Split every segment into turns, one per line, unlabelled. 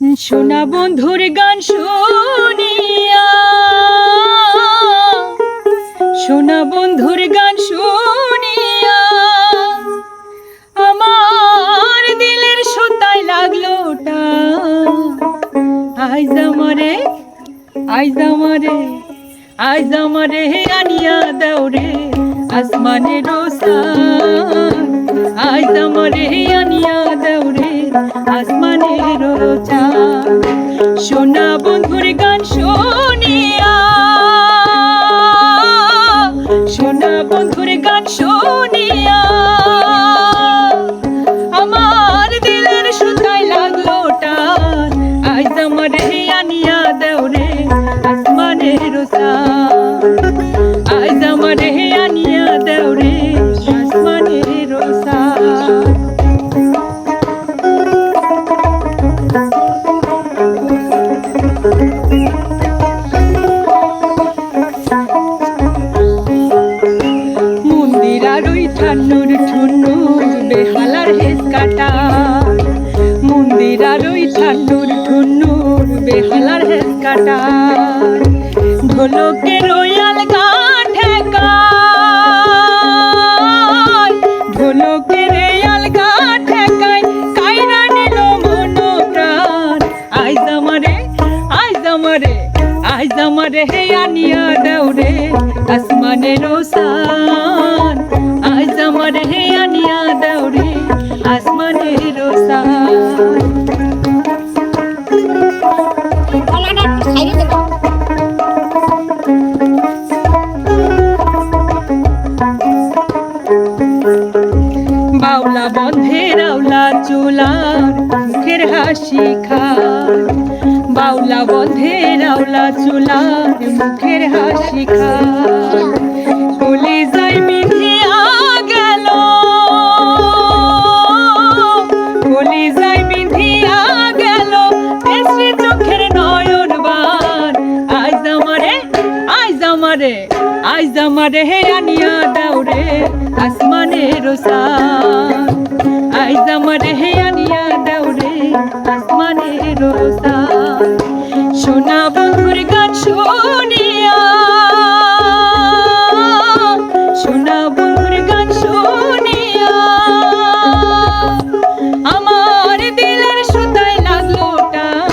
সোনা বন্ধুর গান শুনিয়া। সোনা বন্ধুর গান শুনিয়া। আমার দিলের সুতায় লাগল আইজ আমারে আইজ আমারে আইজ আমারে আনিয়া দাও রে আসমানে রোসান আইজ আমারে আনিয়া দাও রে আসমানে রোচা সোনা বন্ধুর গান শুনিয়া। সোনা বন্ধুর গান শুনিয়া। আমার দিলের সুতায় লাগল টান। আইজ আমারে আনিয়া দাও রে আসমানের রোসান ঠান্নুর ঠুন্নুর বেহালার হেস কাটা। মন্দির আর ওই ঠান্নুর ঠুন্নুর বেহালার হেস কাটা। ঢোলকে রয়াল গান। ঠেকায় ঢোলকে রেয়াল গান ঠেকায় কাইরা নিল মন প্রাণ। আইজ আমারে আইজ আমারে আইজ আমারে, হে আনিয়া দাও বাউলা বন্ধে রাউলা চুলার মুখের হাসি খায়। বাউলা বন্ধে রাউলা চুলার মুখের হাসি খায়। আইজ আমারে হে আনিয়া দাও রে আসমানের রোসান আইজ আমারে হে আনিয়া দাও রে সোনা গান শুনিয়া, সোনা বন্ধুর গান শুনিয়া। আমার দিলের সুতায় লাগল টান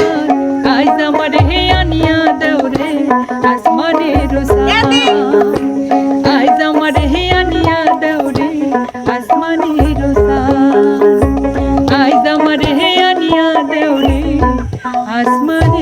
আইজ আমার